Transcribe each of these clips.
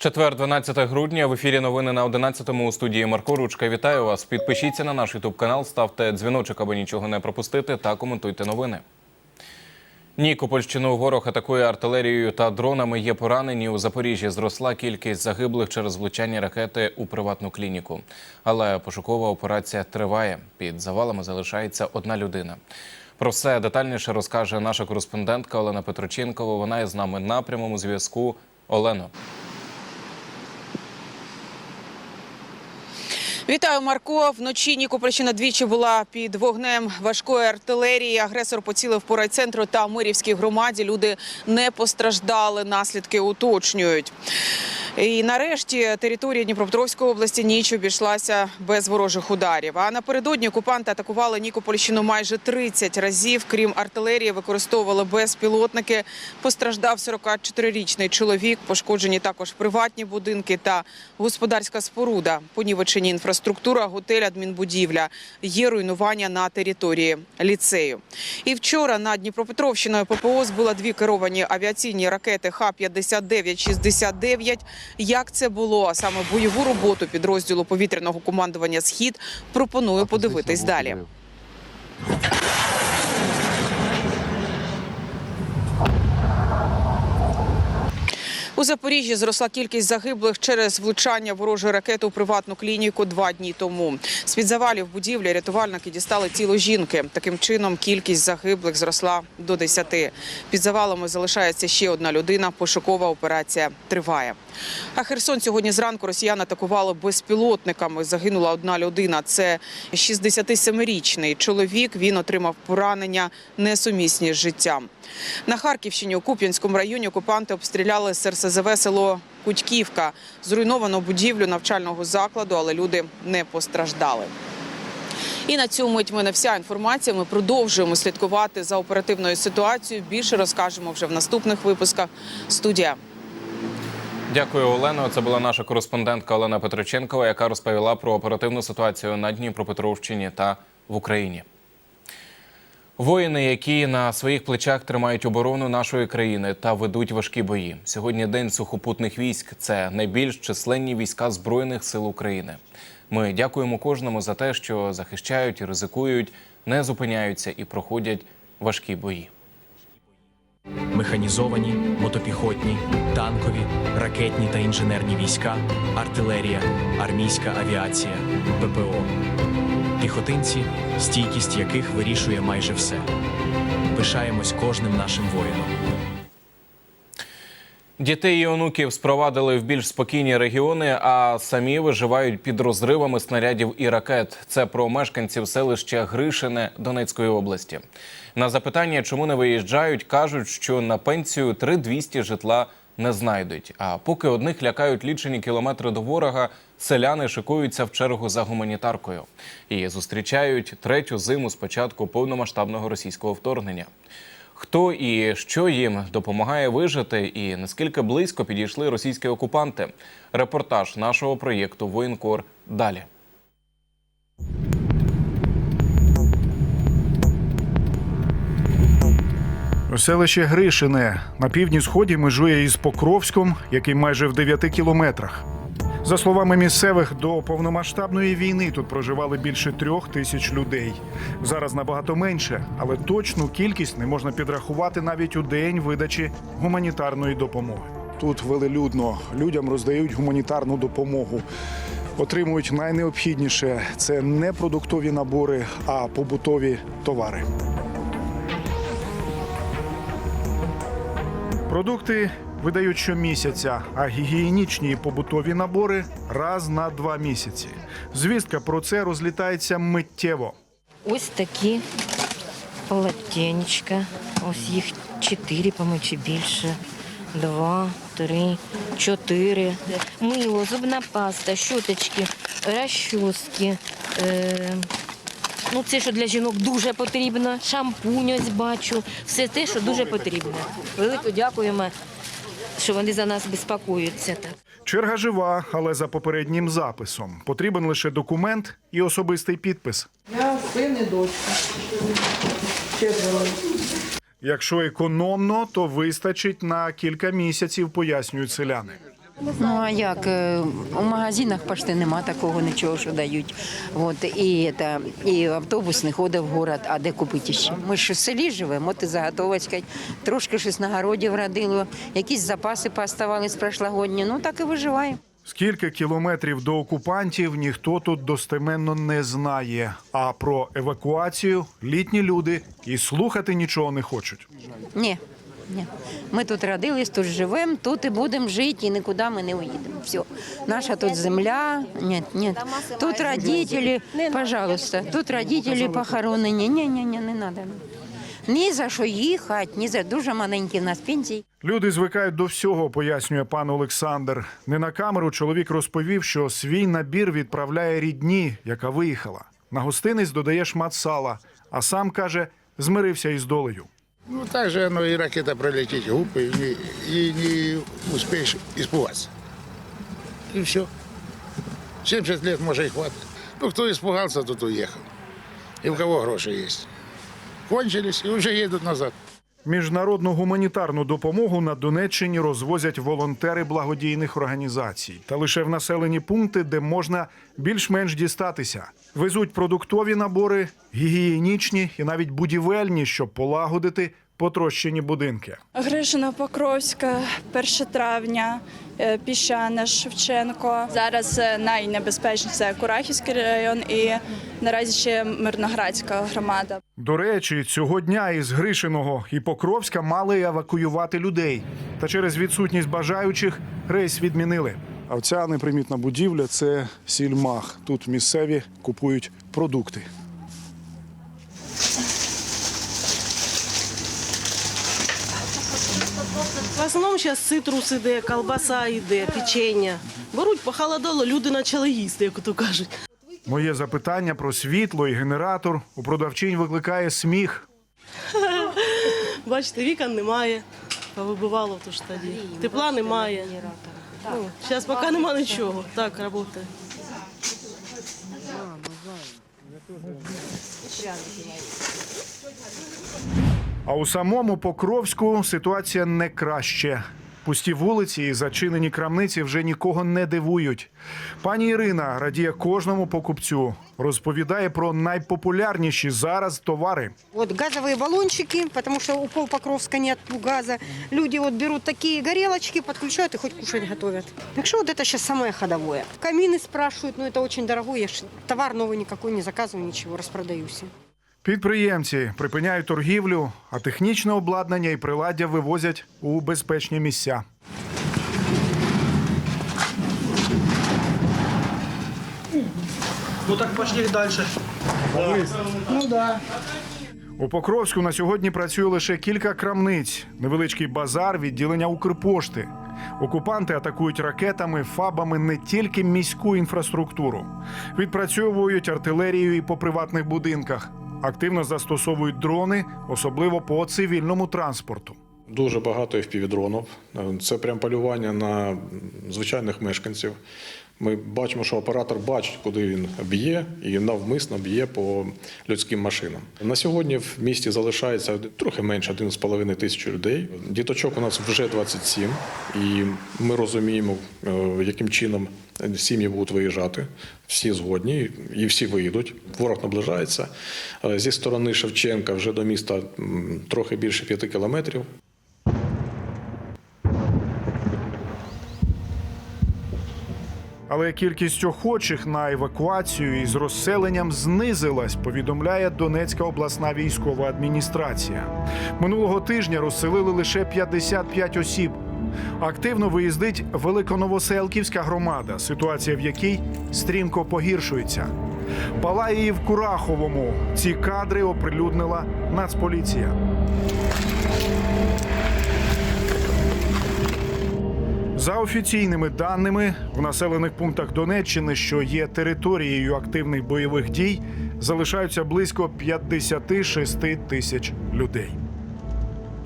Четвер, 12 грудня. В ефірі новини на 11-му у студії Марко Ручка. Вітаю вас. Підпишіться на наш ютуб канал, ставте дзвіночок, аби нічого не пропустити, та коментуйте новини. Нікопольщину ворог атакує артилерією та дронами. Є поранені. У Запоріжжі зросла кількість загиблих через влучання ракети у приватну клініку. Але пошукова операція триває. Під завалами залишається одна людина. Про все детальніше розкаже наша кореспондентка Олена Петроченкова. Вона з нами на прямому зв'язку. Олено. Вітаю, Марко. Вночі Нікопольщина двічі була під вогнем важкої артилерії. Агресор поцілив по райцентру та Мирівській громаді. Люди не постраждали. Наслідки уточнюють. І нарешті територія Дніпропетровської області ніч обійшлася без ворожих ударів. А напередодні окупанти атакували Нікопольщину майже 30 разів. Крім артилерії, використовували безпілотники. Постраждав 44-річний чоловік. Пошкоджені також приватні будинки та господарська споруда. Понівечені інфраструктура, готель, адмінбудівля. Є руйнування на території ліцею. І вчора на Дніпропетровщиною ППО збила дві керовані авіаційні ракети Х-59-69. Як це було? А саме бойову роботу підрозділу повітряного командування Схід пропоную подивитись далі. У Запоріжжі зросла кількість загиблих через влучання ворожої ракети у приватну клініку два дні тому. З під завалів будівлі рятувальники дістали тіло жінки. Таким чином кількість загиблих зросла до 10. Під завалами залишається ще одна людина. Пошукова операція триває. А Херсон сьогодні зранку росіян атакували безпілотниками. Загинула одна людина. Це 67-річний чоловік. Він отримав поранення несумісні з життям. На Харківщині у Куп'янському районі окупанти обстріляли з село Кутьківка. Зруйновано будівлю навчального закладу, але люди не постраждали. І на цьому мить мене вся інформація. Ми продовжуємо слідкувати за оперативною ситуацією. Більше розкажемо вже в наступних випусках. Студія. Дякую, Олено. Це була наша кореспондентка Олена Петроченкова, яка розповіла про оперативну ситуацію на Дніпропетровщині та в Україні. Воїни, які на своїх плечах тримають оборону нашої країни та ведуть важкі бої. Сьогодні день сухопутних військ. Це найбільш численні війська збройних сил України. Ми дякуємо кожному за те, що захищають ризикують, не зупиняються і проходять важкі бої. механізовані, мотопіхотні, танкові, ракетні та інженерні війська, артилерія, армійська авіація, ППО. Піхотинці, стійкість яких вирішує майже все. Пишаємось кожним нашим воїном. Дітей і онуків спровадили в більш спокійні регіони, а самі виживають під розривами снарядів і ракет. Це про мешканців селища Гришине Донецької області. На запитання, чому не виїжджають, кажуть, що на пенсію 3200 житла не знайдуть. А поки одних лякають лічені кілометри до ворога, селяни шикуються в чергу за гуманітаркою і зустрічають третю зиму з початку повномасштабного російського вторгнення. Хто і що їм допомагає вижити, і наскільки близько підійшли російські окупанти? Репортаж нашого проєкту Воєнкор далі. Селище Гришине на півдні сході межує із Покровськом, який майже в 9 кілометрах. За словами місцевих, до повномасштабної війни тут проживали більше трьох тисяч людей. Зараз набагато менше, але точну кількість не можна підрахувати навіть у день видачі гуманітарної допомоги. Тут велелюдно людям роздають гуманітарну допомогу. Отримують найнеобхідніше це не продуктові набори, а побутові товари. Продукти видають щомісяця, а гігієнічні і побутові набори раз на два місяці. Звістка про це розлітається миттєво. Ось такі полотенечка. Ось їх чотири, по-моєму, чи більше. Два, три, чотири. Мило, зубна паста, щоточки, розчоски. Е, ну, це, що для жінок дуже потрібно. Шампунь ось бачу. Все те, що дуже потрібно. Велико дякуємо, що вони за нас безпокоюються. Так. Черга жива, але за попереднім записом. Потрібен лише документ і особистий підпис. Я син і дочка. Четверо. Якщо економно, то вистачить на кілька місяців, пояснюють селяни. Ну а як е, у магазинах почти нема такого нічого, що дають. От і це, і автобус не ходить в город, а де купити ще? Ми ж в селі живемо, от і заготовочка. Трошки щось на городі вродило, якісь запаси пооставались прошлогодні. Ну так і виживаємо. Скільки кілометрів до окупантів ніхто тут достеменно не знає. А про евакуацію літні люди і слухати нічого не хочуть. Ні. Ні. Ми тут родились, тут живемо, тут і будемо жити, і нікуди ми не уїдемо. Все. Наша тут земля. Ні, ні. Тут родителі, пожалуйста, тут родителі похоронені. Ні, ні, ні, не треба. Ні за що їхати, ні за дуже маленькі в нас пенсії. Люди звикають до всього, пояснює пан Олександр. Не на камеру чоловік розповів, що свій набір відправляє рідні, яка виїхала. На гостинець додає шмат сала, а сам каже, змирився із долею. Ну, так же оно и ракета пролетит глупо, и не, и не успеешь испугаться. И все. 70 лет, может, и хватит. Ну, кто испугался, тот уехал. И у кого гроши есть. Кончились и уже едут назад. Міжнародну гуманітарну допомогу на Донеччині розвозять волонтери благодійних організацій та лише в населені пункти, де можна більш-менш дістатися. Везуть продуктові набори, гігієнічні і навіть будівельні, щоб полагодити потрощені будинки. Гришина Покровська, 1 травня, е, Піщане, Шевченко. Зараз е, найнебезпечніше це Курахівський район і наразі ще Мирноградська громада. До речі, цього дня із Гришиного і Покровська мали евакуювати людей. Та через відсутність бажаючих рейс відмінили. А ця непримітна будівля це сільмах. Тут місцеві купують продукти. В основному зараз цитрус іде, колбаса йде, печення. Беруть, похолодало, люди почали їсти, як то кажуть. Моє запитання про світло і генератор у продавчинь викликає сміх. Бачите, вікон немає. Повибивало то ж тоді. Тепла немає. Ну, зараз поки немає нічого. Так, працює. А у самому Покровську ситуація не краще. Пусті вулиці і зачинені крамниці вже нікого не дивують. Пані Ірина радіє кожному покупцю. Розповідає про найпопулярніші зараз товари. Вот газовые баллончики, потому что у Покровска нет газа. Люди вот берут такие горелочки, подключают и хоть кушать готовят. Так что вот это сейчас самое ходовое. Камины спрашивают, но это очень дорого. Я ж товар новый никакой не заказываю, ничего, распродаюсь. Підприємці припиняють торгівлю, а технічне обладнання і приладдя вивозять у безпечні місця. Ну так пошли дальше. У Покровську на сьогодні працює лише кілька крамниць, невеличкий базар, відділення Укрпошти. Окупанти атакують ракетами, фабами не тільки міську інфраструктуру, відпрацьовують артилерію і по приватних будинках. Активно застосовують дрони, особливо по цивільному транспорту. Дуже багато FPV-дронів. Це прям полювання на звичайних мешканців. Ми бачимо, що оператор бачить, куди він б'є, і навмисно б'є по людським машинам. На сьогодні в місті залишається трохи менше 1,5 тисячі людей. Діточок у нас вже 27, і ми розуміємо, е, яким чином сім'ї будуть виїжджати. Всі згодні і всі виїдуть. Ворог наближається. Е, Зі сторони Шевченка вже до міста трохи більше 5 кілометрів. Але кількість охочих на евакуацію із розселенням знизилась, повідомляє Донецька обласна військова адміністрація. Минулого тижня розселили лише 55 осіб. Активно виїздить Великоновоселківська громада, ситуація в якій стрімко погіршується. Палає і в Кураховому. Ці кадри оприлюднила Нацполіція. За офіційними даними, в населених пунктах Донеччини, що є територією активних бойових дій, залишаються близько 56 тисяч людей.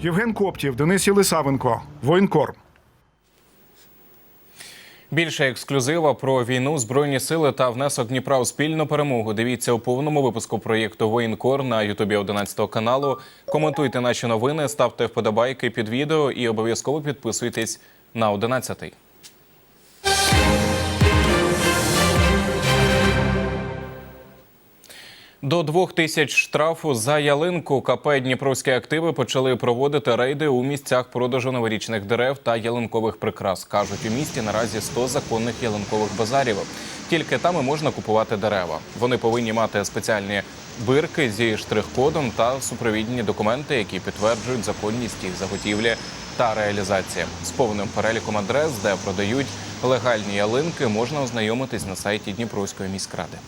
Євген Коптів, Денис Єлисавенко, Воєнкор. Більше ексклюзива про війну, збройні сили та внесок Дніпра у спільну перемогу. Дивіться у повному випуску проєкту Воєнкор на Ютубі 11 каналу. Коментуйте наші новини, ставте вподобайки під відео і обов'язково підписуйтесь на 11. До двох тисяч штрафу за ялинку КП Дніпровські активи почали проводити рейди у місцях продажу новорічних дерев та ялинкових прикрас. кажуть у місті наразі 100 законних ялинкових базарів. Тільки там і можна купувати дерева. Вони повинні мати спеціальні бирки зі штрих-кодом та супровідні документи, які підтверджують законність їх заготівлі та реалізації. З повним переліком адрес, де продають легальні ялинки, можна ознайомитись на сайті Дніпровської міськради.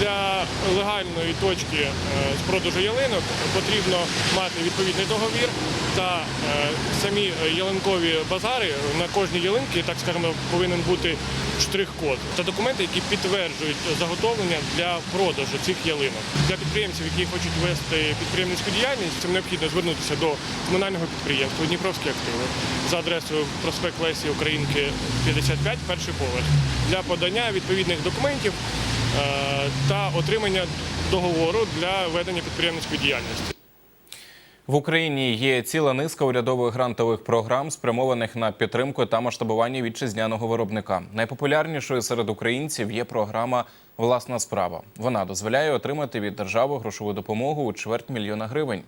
Для легальної точки е, з продажу ялинок потрібно мати відповідний договір та е, самі ялинкові базари на кожній ялинці, так скажемо, повинен бути штрих-код та документи, які підтверджують заготовлення для продажу цих ялинок. Для підприємців, які хочуть вести підприємницьку діяльність, цим необхідно звернутися до комунального підприємства Дніпровські активи за адресою проспект Лесі Українки 55, перший поверх для подання відповідних документів та отримання договору для ведення підприємницької діяльності. В Україні є ціла низка урядових грантових програм, спрямованих на підтримку та масштабування вітчизняного виробника. Найпопулярнішою серед українців є програма Власна справа. Вона дозволяє отримати від держави грошову допомогу у чверть мільйона гривень.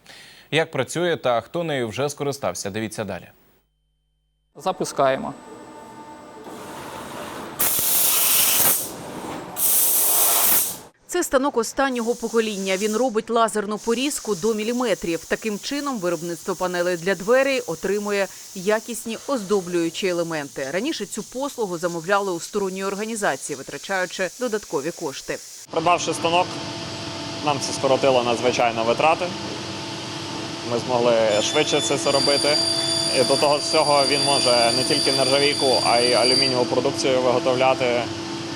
Як працює та хто нею вже скористався? Дивіться далі. Запускаємо. Це станок останнього покоління. Він робить лазерну порізку до міліметрів. Таким чином, виробництво панелей для дверей отримує якісні оздоблюючі елементи. Раніше цю послугу замовляли у сторонньої організації, витрачаючи додаткові кошти. Придбавши станок, нам це скоротило надзвичайно витрати. Ми змогли швидше це все робити. І до того всього він може не тільки нержавійку, а й алюмінієву продукцію виготовляти.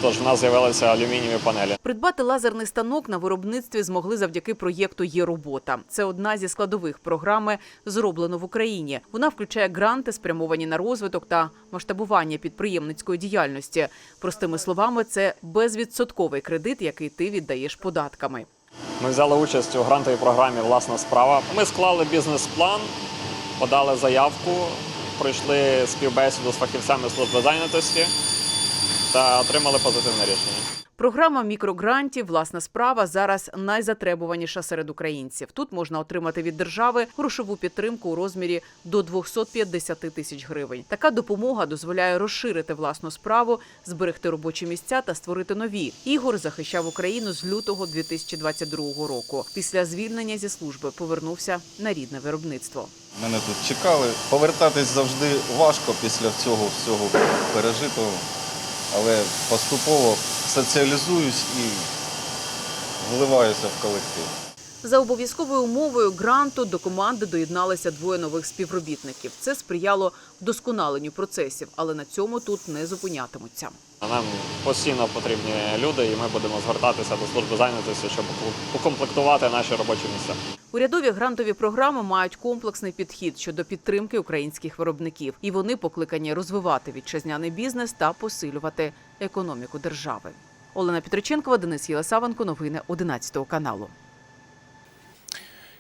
Тож в нас з'явилися алюмінієві панелі. Придбати лазерний станок на виробництві змогли завдяки проєкту Є робота. Це одна зі складових програми зроблено в Україні. Вона включає гранти, спрямовані на розвиток та масштабування підприємницької діяльності. Простими словами, це безвідсотковий кредит, який ти віддаєш податками. Ми взяли участь у грантовій програмі Власна справа. Ми склали бізнес-план, подали заявку, пройшли співбесіду з фахівцями служби зайнятості та отримали позитивне рішення. Програма мікрогрантів Власна справа зараз найзатребуваніша серед українців. Тут можна отримати від держави грошову підтримку у розмірі до 250 тисяч гривень. Така допомога дозволяє розширити власну справу, зберегти робочі місця та створити нові. Ігор захищав Україну з лютого 2022 року. Після звільнення зі служби повернувся на рідне виробництво. Мене тут чекали. Повертатись завжди важко після цього всього пережитого, але поступово соціалізуюсь і вливаюся в колектив. За обов'язковою умовою гранту до команди доєдналися двоє нових співробітників. Це сприяло вдосконаленню процесів, але на цьому тут не зупинятимуться. Нам постійно потрібні люди, і ми будемо звертатися до служби зайнятості, щоб укомплектувати наші робочі місця. Урядові грантові програми мають комплексний підхід щодо підтримки українських виробників, і вони покликані розвивати вітчизняний бізнес та посилювати економіку держави. Олена Петриченкова, Денис Єлисавенко. Новини 11 каналу.